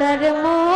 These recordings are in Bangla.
তার মন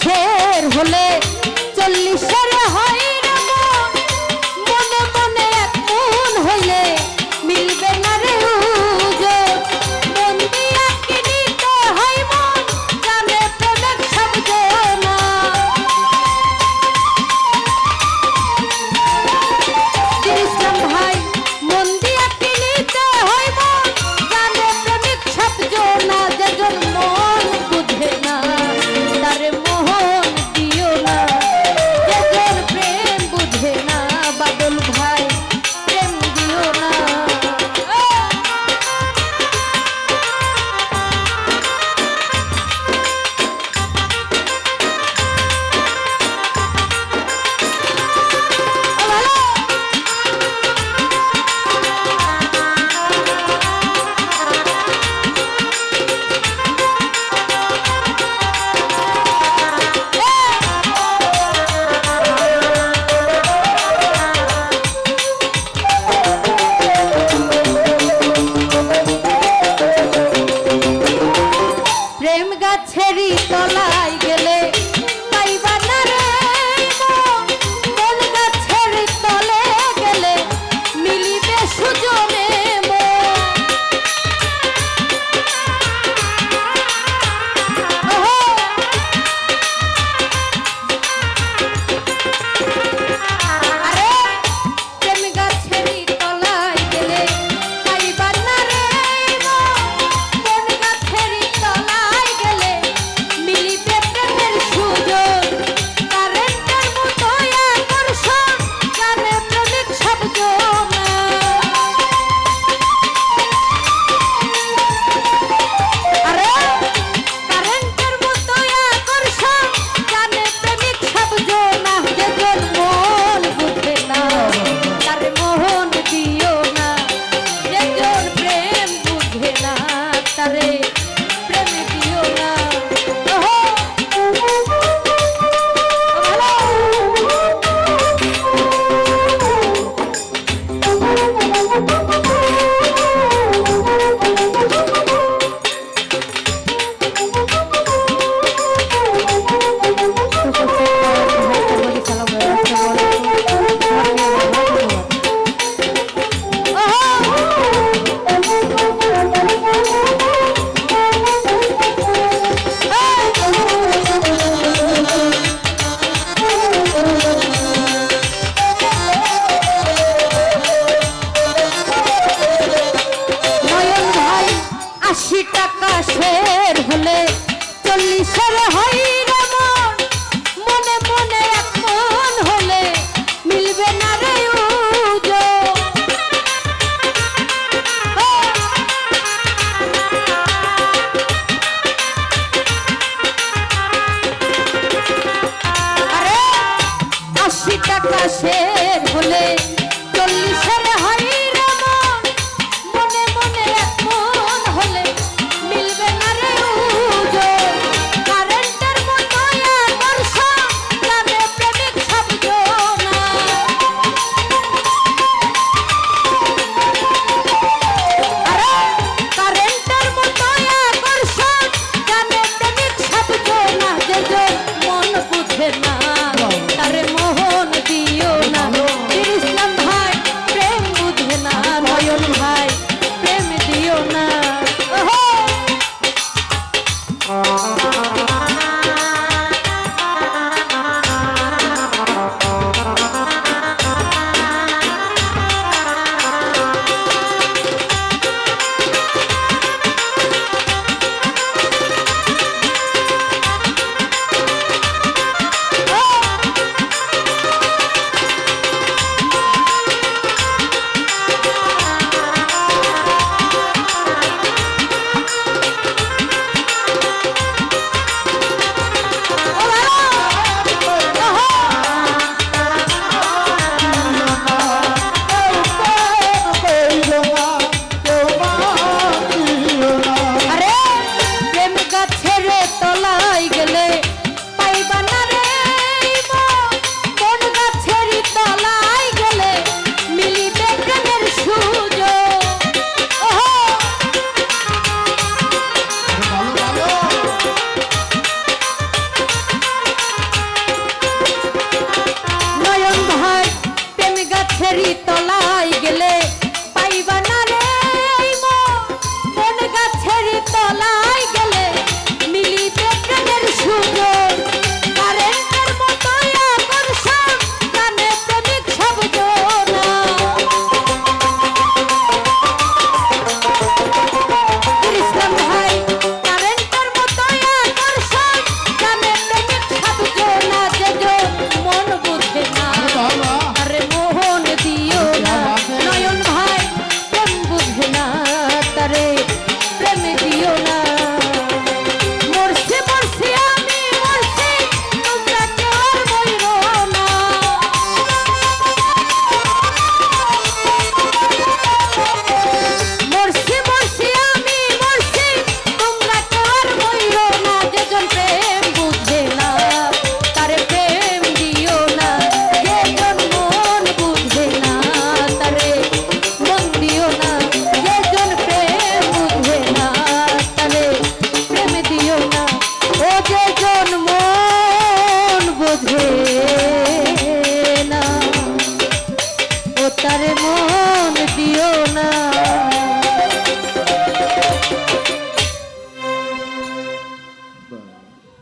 সুখের হলে হলে চল্লিশের হয় মন। মনে মনে এক হলে মিলবে না রে আশি টাকা শের হলে Uh... তলা রাধে